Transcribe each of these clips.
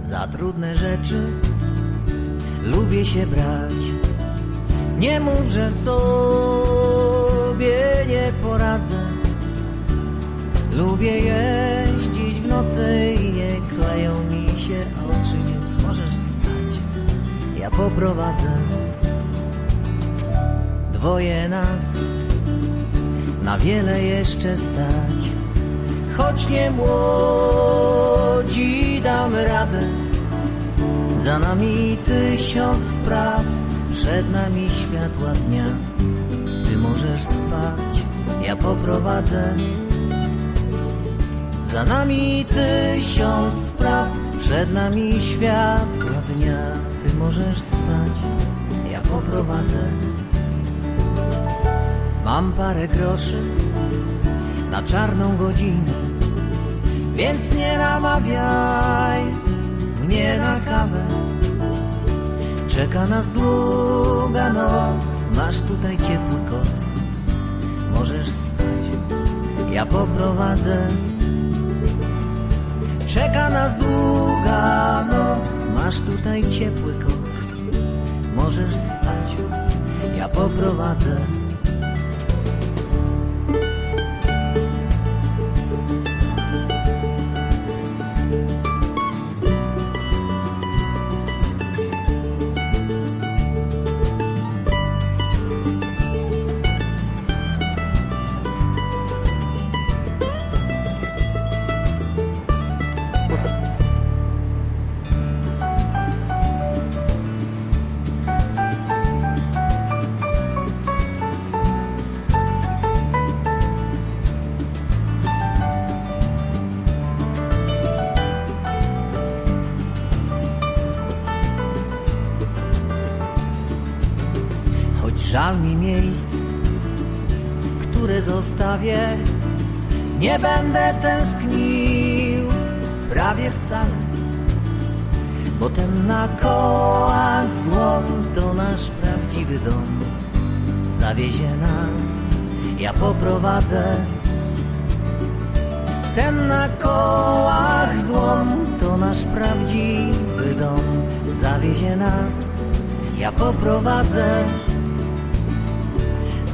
Za trudne rzeczy lubię się brać. Nie mów, że sobie nie poradzę. Lubię jeździć w nocy i nie kleją mi się oczy, więc możesz spać. Ja poprowadzę dwoje nas, na wiele jeszcze stać. Choć nie młodzi damy radę, za nami tysiąc spraw, przed nami światła dnia. Ty możesz spać, ja poprowadzę. Za nami tysiąc spraw, przed nami światła dnia. Ty możesz spać, ja poprowadzę. Mam parę groszy na czarną godzinę, więc nie namawiaj mnie na kawę. Czeka nas długa noc, masz tutaj ciepły koc. Możesz spać, ja poprowadzę. Czeka nas długa noc, masz tutaj ciepły koc. Możesz spać, ja poprowadzę. Żal mi miejsc, które zostawię, nie będę tęsknił prawie wcale. Bo ten na kołach złom to nasz prawdziwy dom. Zawiezie nas, ja poprowadzę. Ten na kołach złom to nasz prawdziwy dom. Zawiezie nas, ja poprowadzę.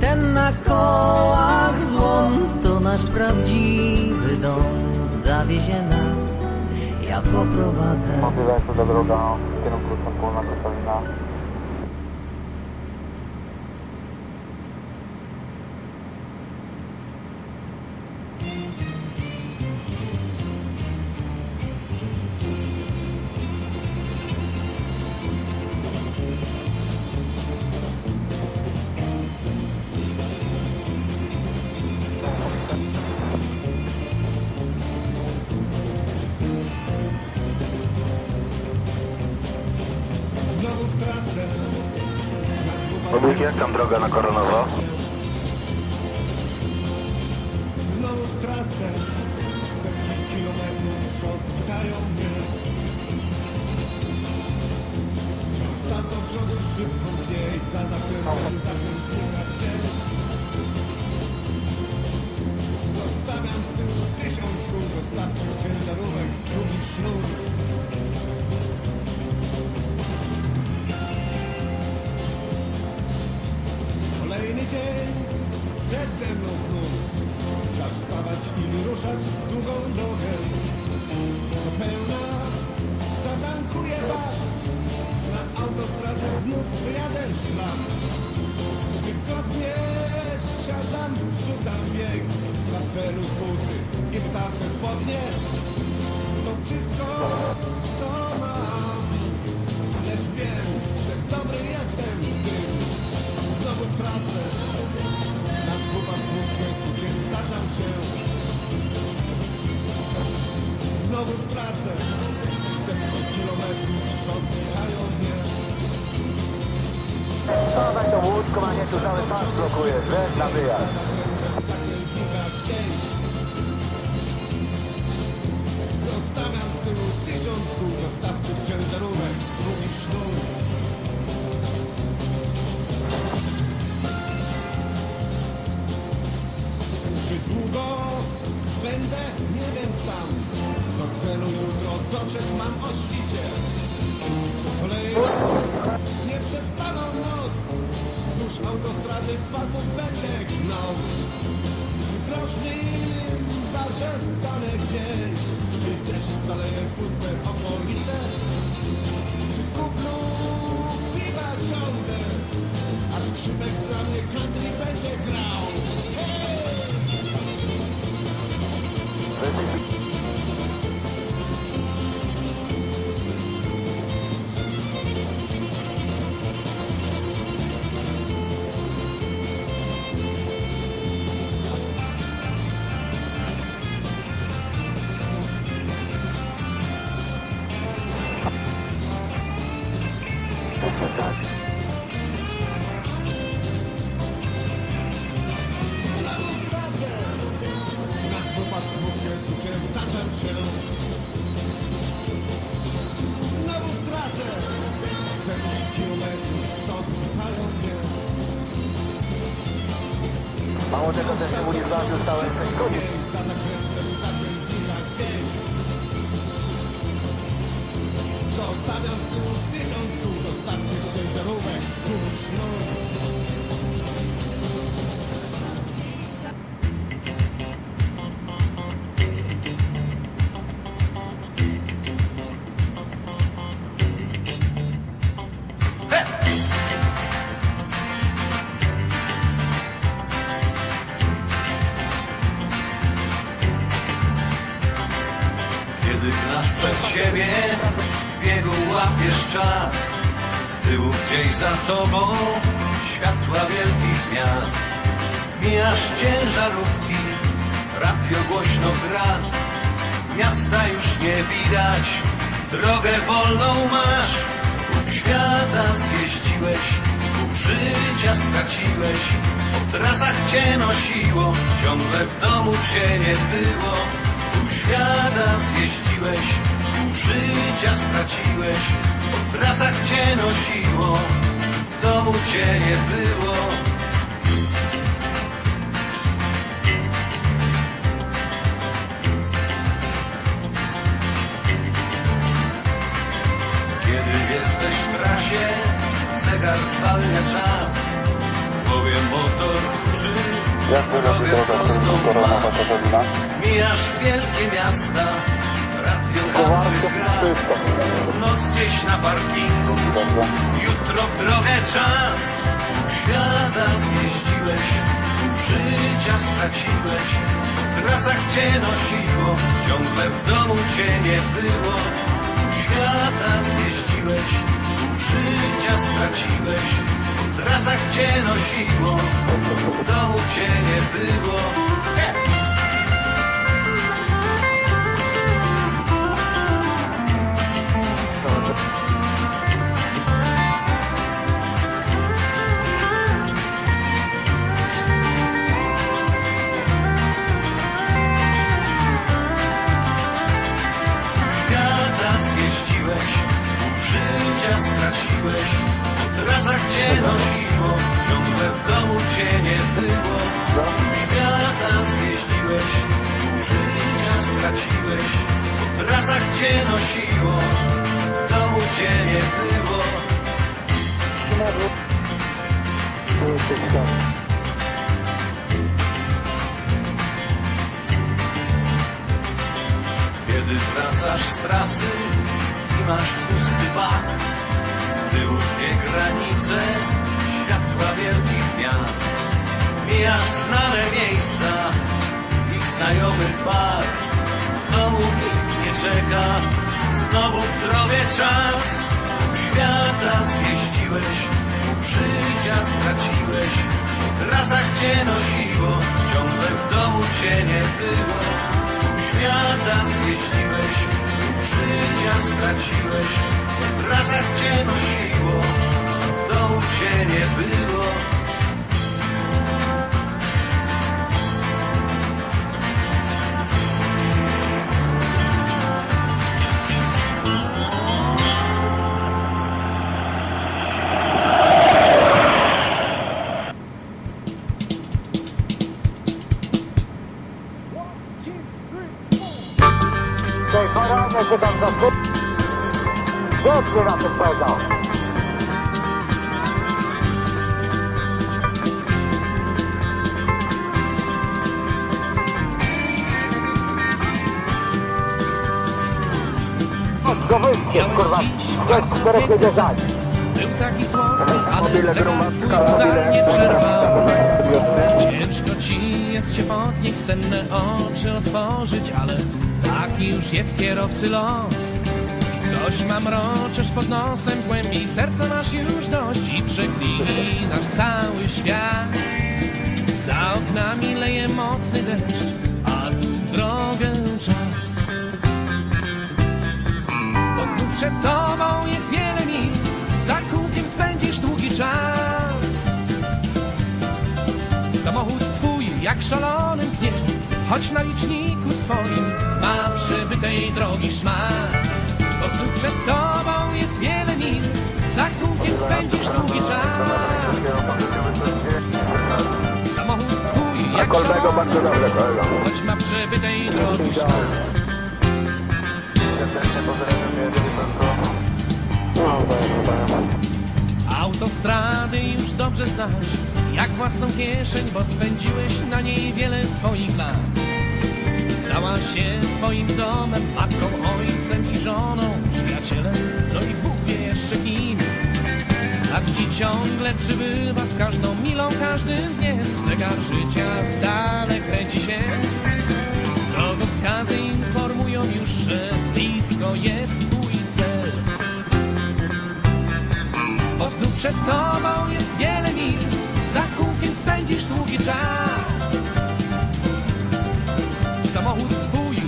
Ten na kołach złom to nasz prawdziwy dom. Zawiezie nas, ja poprowadzę. To droga w kierunku Sąpólna Koszalina. Jak tam droga na Koronowo? Znowu w trasę. Setki kilometrów rozpytają mnie. Wciąż czas do przodu szybko gdzieś za zakrętem zakręciła się. Zostawiam z tyłu tysiąc kół dostawczych ciężarówek, drugi sznur. I ruszać w długą drogę. Pełna zatankuję bak. Na autostradzie znów wyjadę szlak. Wygodnie siadam, wrzucam bieg. Na felu buty i w tarce spodnie. To wszystko, tu cały pas blokuje, że na wyjazd. Stanę gdzieś. Gdy deszcz zaleje puste okolice. Kuflu piwa siądę. A skrzypek dla mnie country będzie grał. Za tobą światła wielkich miast. Mijasz ciężarówki, radio głośno gra. Miasta już nie widać, drogę wolną masz. Pół świata zjeździłeś, pół życia straciłeś. Po trasach cię nosiło, ciągle w domu cię nie było. Pół świata zjeździłeś, życia straciłeś. Po trasach cię nosiło, w domu cię nie było. Kiedy jesteś w trasie, zegar zwalnia czas. W głowie motor huczy, drogę prostą masz. Mijasz gdzieś na parkingu, jutro w drogę czas. Świata zjeździłeś, życia straciłeś. Po trasach cię nosiło, ciągle w domu cię nie było. Świata zjeździłeś, życia straciłeś. Po trasach cię nosiło, w domu cię nie było. Straciłeś, po trasach cię nosiło, ciągle w domu cię nie było. Świata zjeździłeś, pół życia straciłeś, po trasach cię nosiło, w domu cię nie było. Kiedy wracasz z trasy i masz pusty bak, dwie granice, światła wielkich miast. Mijasz znane miejsca i znajomy bar. W domu nikt nie czeka, znowu w drogę czas. Świata zjeździłeś, pół życia straciłeś. Trasach cię nosiło, ciągle w domu cię nie było. Świata zjeździłeś, pół życia straciłeś. Po trasach cię nosiło, w domu cię nie było. Tym powiedział. Chodź go wyścig, kurwa. Chodź, czterech nie bierzać. Był taki słodki, ale zegar twój totalnie przerwał Ciężko ci jest się podnieść, senne oczy otworzyć Ale taki już jest kierowcy los Coś mam mroczesz pod nosem, w głębi serca masz już dość I przeklinasz cały świat. Za oknami leje mocny deszcz, a tu drogę czas. Bo znów przed tobą jest wiele mil Za kółkiem spędzisz długi czas. Samochód twój jak szalony pnie Choć na liczniku swoim ma przebytej drogi szmat Bo znów przed tobą jest wiele mil. Za kółkiem spędzisz długi czas. Samochód twój jak Kolbego bardzo szalony kolego. Choć ma przebytej drogi szmat Autostrady już dobrze znasz, jak własną kieszeń, bo spędziłeś na niej wiele swoich lat. Stała się twoim domem, matką, ojcem i żoną, przyjacielem, no i Bóg wie jeszcze kim. Lat ci ciągle przybywa z każdą milą, każdym dniem. Zegar życia stale kręci się. Drogowskazy informują już, że blisko jest twój cel. Bo znów przed tobą jest wiele mil Za kółkiem spędzisz długi czas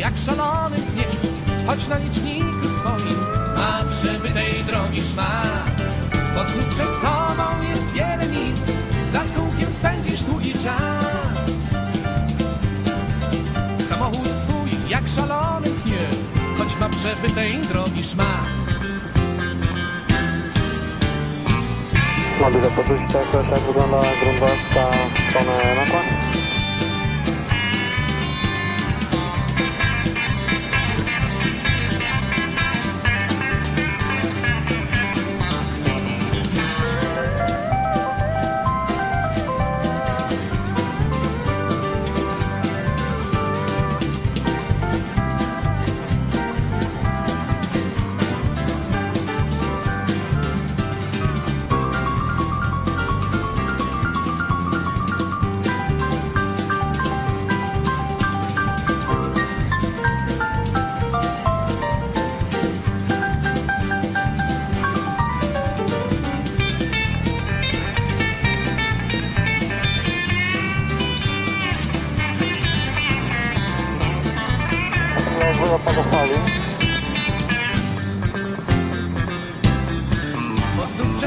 jak szalony pnie Choć na liczniku swoim Ma przebytej drogi szmat. Bo znów przed tobą jest wiele mil Za kółkiem spędzisz długi czas. Samochód twój jak szalony pnie Choć ma przebytej drogi szmat. Mogę zapocząć tak, tak wygląda grunwaldzka w stronę nakład?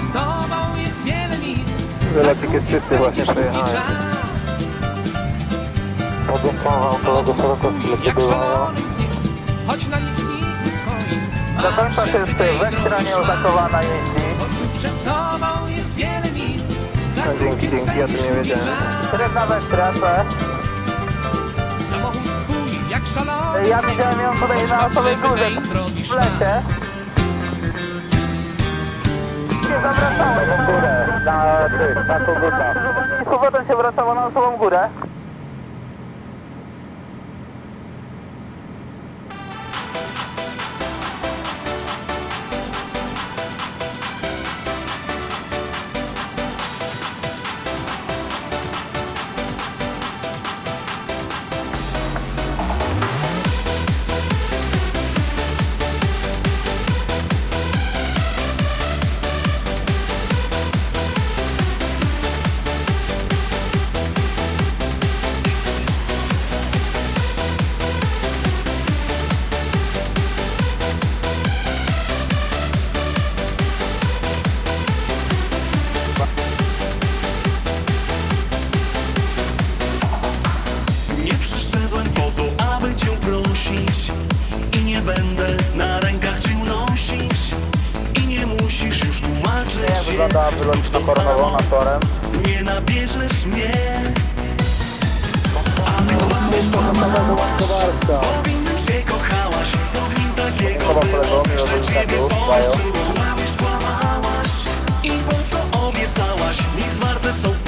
Przed tobą jest wiele jest czysty, właśnie przejechałem. Pogochował kolego szeroko Choć na liczniku swoim końca się przebytej jest wektra drogi szmat. nieoznakowana jeździ. Znów przed tobą jest wiele Za No, dzięki, kółkiem dzięki, ja tu nie długi wiedziałem. czas Srebrna wektra? Samochód twój jak szalony Ja widziałem ją tutaj na osobnej górze, w lesie. Zawracało na górę, na tych, na koguta. I z powrotem się wracało na samego Kowarska. Powinnym się kochałaś, co w nim takiego Chyba na ciebie poszukałaś, kłamałaś i po co obiecałaś, nic warte są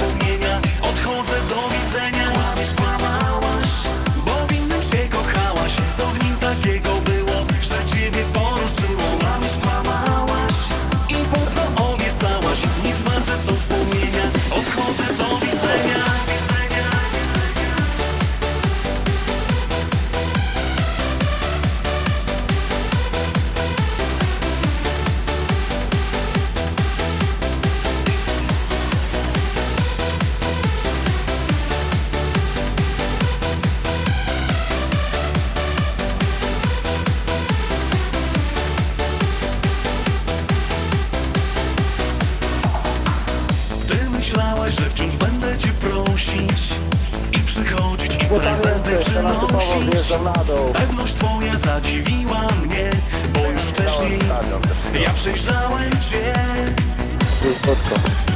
Ja przejrzałem cię. Jest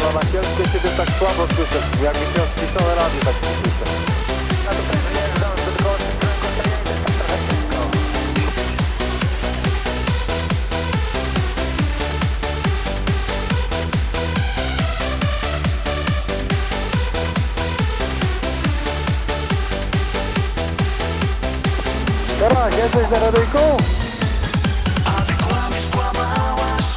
Zona na Kielskiej Ciebie tak słabo słyszę, jakby się odpisane radio tak nie słyszę. Dobra, jesteś na radyjku?